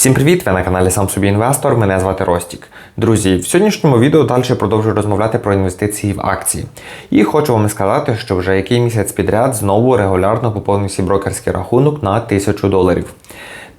Всім привіт! Ви на каналі Сам собі інвестор. Мене звати Ростік. Друзі, в сьогоднішньому відео далі продовжую розмовляти про інвестиції в акції. І хочу вам сказати, що вже який місяць підряд знову регулярно поповнюю свій брокерський рахунок на 1000 доларів.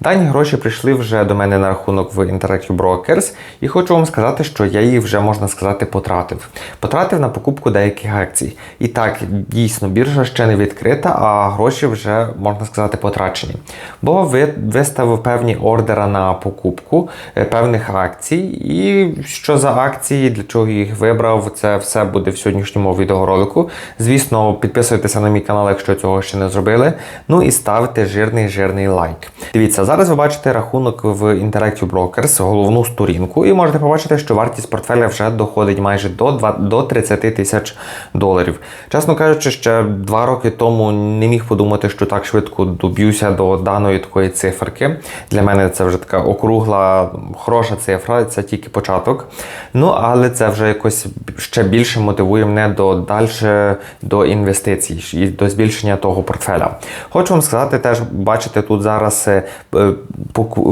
Дані гроші прийшли вже до мене на рахунок в Interactive Brokers, і хочу вам сказати, що я їх вже можна сказати потратив. Потратив на покупку деяких акцій. І так, дійсно, біржа ще не відкрита, а гроші вже можна сказати потрачені. Бо виставив певні ордера на покупку е, певних акцій. І що за акції, для чого їх вибрав, це все буде в сьогоднішньому відеоролику. Звісно, підписуйтеся на мій канал, якщо цього ще не зробили. Ну і ставте жирний жирний лайк. Дивіться, зараз ви бачите рахунок в Interactive Brokers, головну сторінку, і можете побачити, що вартість портфеля вже доходить майже до 2, до 30 тисяч доларів. Чесно кажучи, ще два роки тому не міг подумати, що так швидко доб'юся до даної такої циферки. Для мене це вже така округла, хороша цифра, це тільки початок. Ну, але це вже якось ще більше мотивує мене до далі до інвестицій і до збільшення того портфеля. Хочу вам сказати, теж бачите тут зараз е,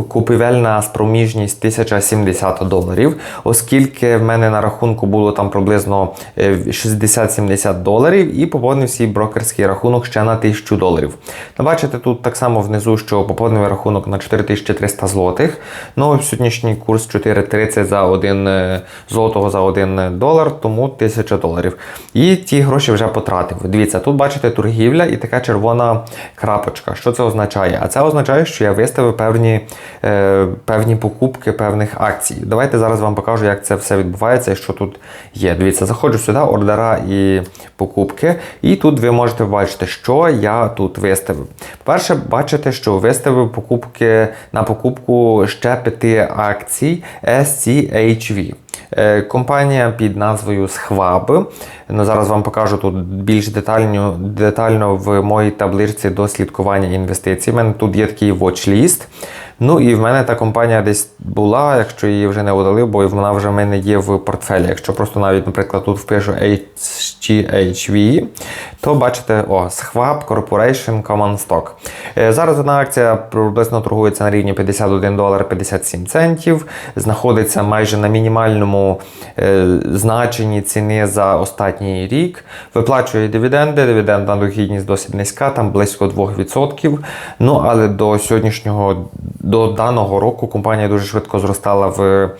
купівельна спроміжність 1070 доларів, оскільки в мене на рахунку було там приблизно е, 60-70 доларів і поповнив свій брокерський рахунок ще на 1000 доларів. Ну, бачите тут так само внизу, що поповнив рахунок на 4300 злотих. Ну, сьогоднішній курс 4,30 за 1 е, злотого за 1 долар, тому 1000 доларів. І ті гроші вже потратив. Дивіться, тут бачите торгівля і така червона крапочка. Що це означає? А це означає, що я виставив певні, е, певні покупки певних акцій. Давайте зараз вам покажу, як це все відбувається і що тут є. Дивіться, заходжу сюди, ордера і покупки. І тут ви можете бачити, що я тут виставив. По-перше, бачите, що виставив покупки на покупку ще п'яти акцій SCHV. Е, Компанія під назвою Схваб. Ну, зараз вам покажу тут більш детально, детально в моїй табличці до слідкування інвестицій. У мене тут є такий watchlist. Ну і в мене та компанія десь була, якщо її вже не удалив, бо вона вже в мене є в портфелі. Якщо просто навіть, наприклад, тут впишу HGHV, то бачите, о, Schwab Corporation Common Stock. Е, Зараз одна акція приблизно торгується на рівні 51 долар 57 центів, знаходиться майже на мінімальному е, значенні ціни за останній рік. Виплачує дивіденди, дивідендна дохідність досить низька, там близько 2%. Ну, але до сьогоднішнього, до даного року компанія дуже швидко зростала в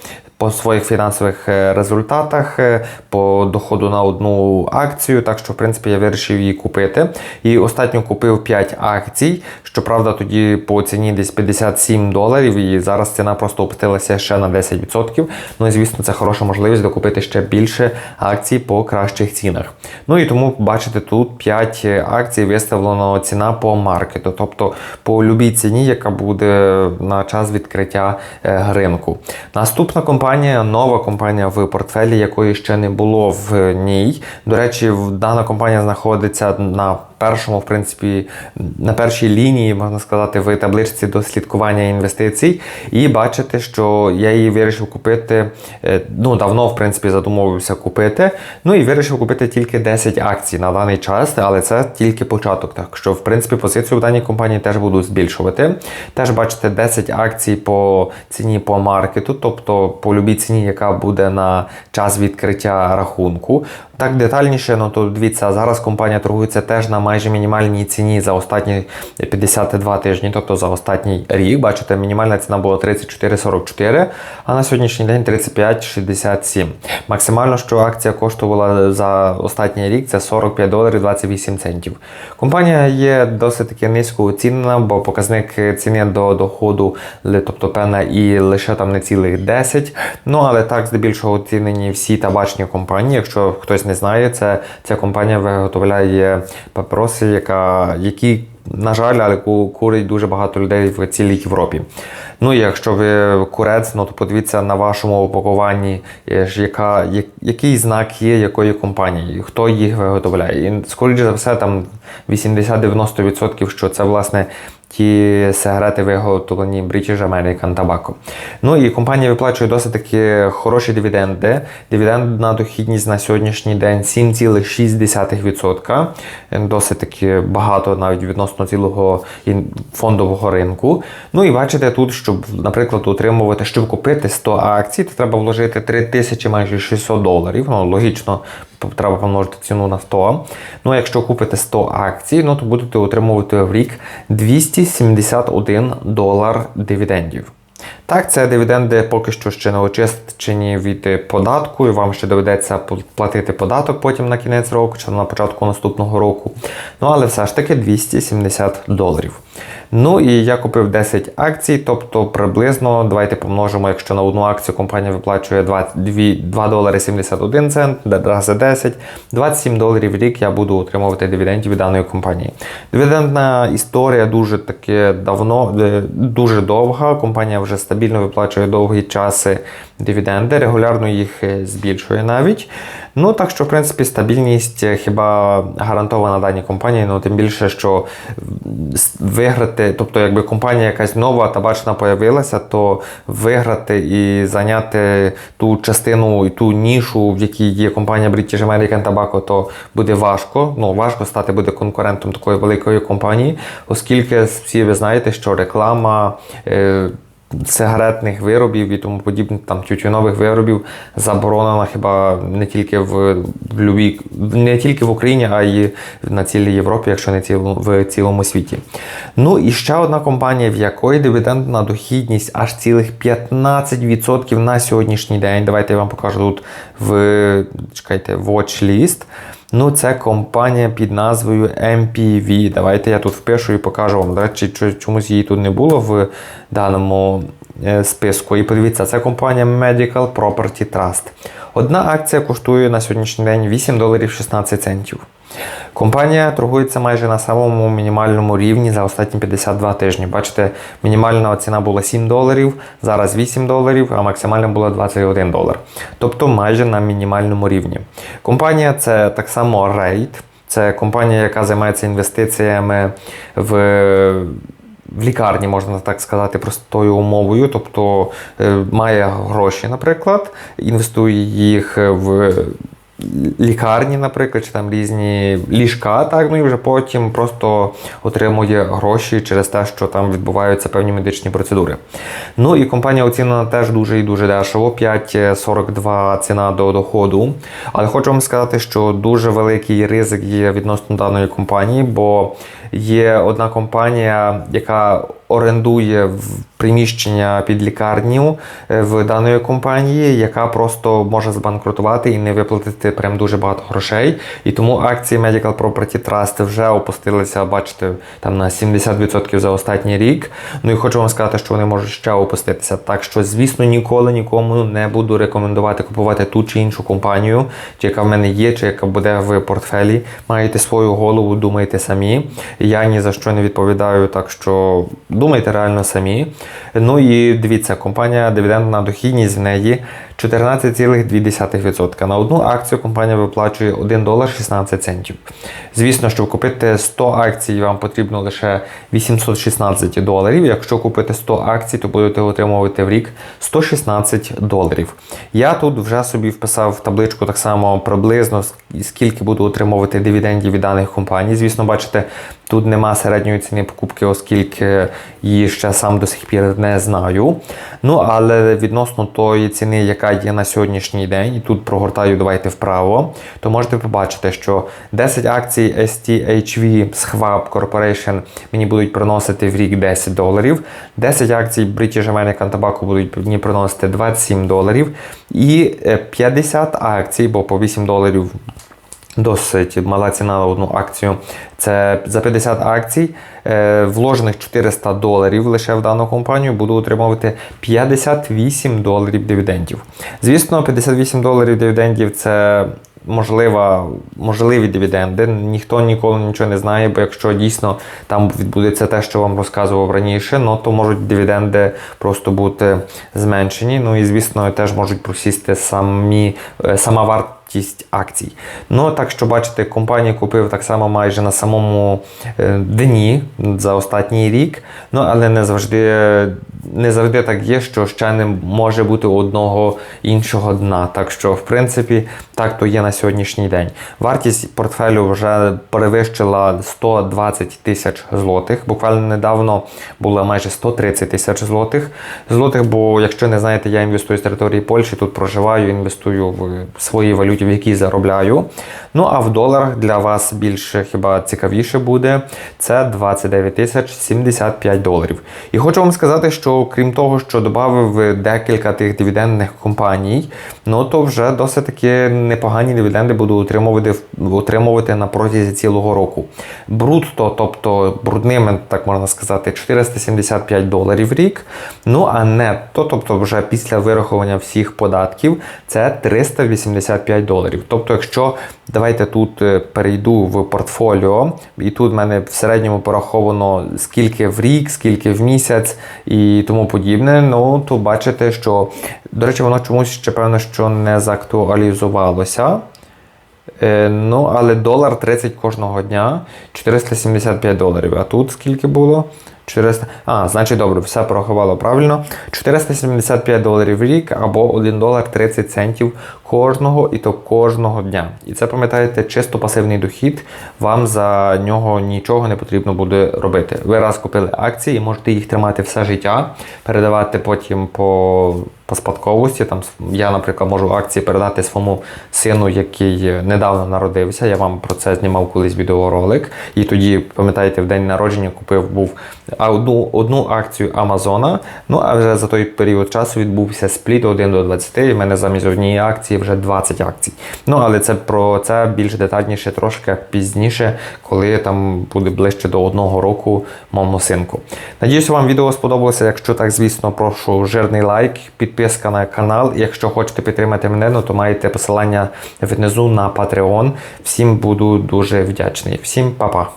по своїх фінансових е, результатах, е, по доходу на одну акцію. Так що, в принципі, я вирішив її купити. І останньо купив 5 акцій. Щоправда, тоді по ціні десь 57 доларів, і зараз ціна просто опустилася ще на 10%. Ну і звісно, це хороша можливість докупити ще більше акцій по кращих цінах. Ну і тому бачите, тут 5 акцій виставлено ціна по маркету, тобто по любій ціні, яка буде на час відкриття е, ринку. Наступна компанія, нова компанія в портфелі, якої ще не було в ній. До речі, дана компанія знаходиться на першому, в принципі, на першій лінії, можна сказати, в табличці до слідкування інвестицій. І бачите, що я її вирішив купити. е, Ну, давно, в принципі, задумувався купити. Ну і вирішив купити тільки 10 акцій на даний час, але це тільки початок. Так що, в принципі, позицію в даній компанії теж буду збільшувати. Теж бачите 10 акцій по ціні по маркету, тобто по любій ціні, яка буде на час відкриття рахунку. Так детальніше, ну то дивіться, зараз компанія торгується теж на майже мінімальній ціні за останні 52 тижні, тобто за останній рік. Бачите, мінімальна ціна була 34,44, а на сьогоднішній день 35,67. Максимально, що акція коштувала за останній рік, це 45 доларів 28 центів. Компанія є досить таки низько оцінена, бо показник ціни до доходу, тобто певна і лише там не цілих 10. Ну але так здебільшого оцінені всі табачні компанії. Якщо хтось не знає, це ця компанія виготовляє папороси, яка, які, на жаль, але курить дуже багато людей в цілій Європі. Ну якщо ви курець, ну то подивіться на вашому упакуванні, яка, який знак є якої компанії, хто їх виготовляє. І скоріше за все, там 80-90%, що це власне ті сигарети виготовлені British American Tobacco. Ну і компанія виплачує досить таки хороші дивіденди. Дивідендна дохідність на сьогоднішній день 7,6%. Досить таки багато навіть відносно цілого фондового ринку. Ну і бачите тут, щоб, наприклад, отримувати, щоб купити 100 акцій, то треба вложити 3000 майже 600 доларів. Ну, логічно, треба помножити ціну на 100. Ну, якщо купите 100 акцій, ну то будете отримувати в рік 271 долар дивідендів. Так, це дивіденди поки що ще не очищені від податку, і вам ще доведеться платити податок потім на кінець року чи на початку наступного року. Ну, але все ж таки 270 доларів. Ну і я купив 10 акцій, тобто приблизно давайте помножимо, якщо на одну акцію компанія виплачує 2, 2, 2 долари 71 цент, рази 10, 27 доларів в рік я буду отримувати дивідендів від даної компанії. Дивідендна історія дуже таки давно, е, дуже довга. Компанія вже стабільно виплачує довгі часи дивіденди, регулярно їх е, збільшує навіть. Ну так що, в принципі, стабільність е, хіба гарантована даній компанії, ну тим більше, що виграти, тобто, якби компанія якась нова табачна появилася, то виграти і зайняти ту частину і ту нішу, в якій є компанія British American Tobacco, то буде важко. Ну, важко стати буде конкурентом такої великої компанії, оскільки всі ви знаєте, що реклама. Сигаретних виробів і тому подібних там тютюнових виробів заборонена хіба не тільки в, любій, не тільки в Україні, а й на цілій Європі, якщо не цілому, в цілому світі. Ну і ще одна компанія, в якої дивідендна дохідність аж цілих 15% на сьогоднішній день. Давайте я вам покажу тут в чекайте, watchlist. Ну, це компанія під назвою MPV. Давайте я тут впишу і покажу вам. До речі, чомусь її тут не було в даному е, списку. І подивіться, це компанія Medical Property Trust. Одна акція коштує на сьогоднішній день 8 доларів 16 центів. Компанія торгується майже на самому мінімальному рівні за останні 52 тижні. Бачите, мінімальна ціна була 7 доларів, зараз 8 доларів, а максимальна була 21 долар. Тобто майже на мінімальному рівні. Компанія це так само Raid. Це компанія, яка займається інвестиціями в в лікарні, можна так сказати, простою умовою, тобто е, має гроші, наприклад, інвестує їх в лікарні, наприклад, чи там різні ліжка, так, ну і вже потім просто отримує гроші через те, що там відбуваються певні медичні процедури. Ну і компанія оцінена теж дуже і дуже дешево, 5,42 ціна до доходу. Але хочу вам сказати, що дуже великий ризик є відносно даної компанії, бо є одна компанія, яка орендує приміщення під лікарню е, в даної компанії, яка просто може збанкрутувати і не виплатити прям дуже багато грошей. І тому акції Medical Property Trust вже опустилися, бачите, там на 70% за останній рік. Ну і хочу вам сказати, що вони можуть ще опуститися. Так що, звісно, ніколи нікому не буду рекомендувати купувати ту чи іншу компанію, чи яка в мене є, чи яка буде в портфелі. Маєте свою голову, думайте самі. Я ні за що не відповідаю, так що думайте реально самі. Ну і дивіться, компанія дивідендна дохідність в неї 14,2%. На одну акцію компанія виплачує 1 долар 16 центів. Звісно, щоб купити 100 акцій, вам потрібно лише 816 доларів. Якщо купити 100 акцій, то будете отримувати в рік 116 доларів. Я тут вже собі вписав в табличку так само приблизно скільки буду отримувати дивідендів від даних компаній. Звісно, бачите, тут нема середньої ціни покупки, оскільки її ще сам до сих пір не знаю. Ну, але відносно тої ціни, яка є на сьогоднішній день, і тут прогортаю, давайте вправо, то можете побачити, що 10 акцій STHV Schwab Corporation мені будуть приносити в рік 10 доларів, 10 акцій British American Tobacco будуть мені приносити 27 доларів, і е, 50 акцій, бо по 8 доларів Досить мала ціна на одну акцію. Це за 50 акцій, е, вложених 400 доларів лише в дану компанію, буду отримувати 58 доларів дивідендів. Звісно, 58 доларів дивідендів це можлива, можливі дивіденди. Ніхто ніколи нічого не знає, бо якщо дійсно там відбудеться те, що вам розказував раніше, ну то можуть дивіденди просто бути зменшені. Ну і звісно, теж можуть просісти самі, е, сама вартість вартість акцій. Ну, так що бачите, компанію купив так само майже на самому е, дні за останній рік. Ну, але не завжди, не завжди так є, що ще не може бути одного іншого дна. Так що, в принципі, так то є на сьогоднішній день. Вартість портфелю вже перевищила 120 тисяч злотих. Буквально недавно було майже 130 тисяч злотих. Злотих, бо якщо не знаєте, я інвестую з території Польщі, тут проживаю, інвестую в своїй валюті, в якій заробляю. Ну а в доларах для вас більше хіба цікавіше буде. Це 29 тисяч 75 доларів. І хочу вам сказати, що крім того, що додав декілька тих дивідендних компаній, ну то вже досить таки непогані дивіденди буду отримувати, отримувати на протязі цілого року. Брутто, тобто брудними, так можна сказати, 475 доларів в рік. Ну а нетто, тобто вже після вирахування всіх податків, це 385 доларів. Тобто, якщо давайте тут е, перейду в портфоліо, і тут в мене в середньому пораховано скільки в рік, скільки в місяць і тому подібне. Ну то бачите, що до речі, воно чомусь ще певно, що не заактуалізувалося. Е, Ну, але долар 30 кожного дня 475 доларів. А тут скільки було? 400... А, значить, добре, все порахувало правильно. 475 доларів в рік або 1 долар 30 центів кожного і то кожного дня. І це пам'ятаєте, чисто пасивний дохід. Вам за нього нічого не потрібно буде робити. Ви раз купили акції і можете їх тримати все життя, передавати потім по. По спадковості, там я, наприклад, можу акції передати своєму сину, який недавно народився. Я вам про це знімав колись відеоролик. І тоді, пам'ятаєте, в день народження купив був одну, одну акцію Амазона. Ну а вже за той період часу відбувся спліт 1 до 20, і в мене замість однієї акції вже 20 акцій. Ну але це про це більш детальніше трошки пізніше, коли там буде ближче до одного року моєму синку. Надіюсь, вам відео сподобалося. Якщо так, звісно, прошу жирний лайк, підписка на канал. Якщо хочете підтримати мене, ну, то маєте посилання внизу на Patreon. Всім буду дуже вдячний. Всім па-па!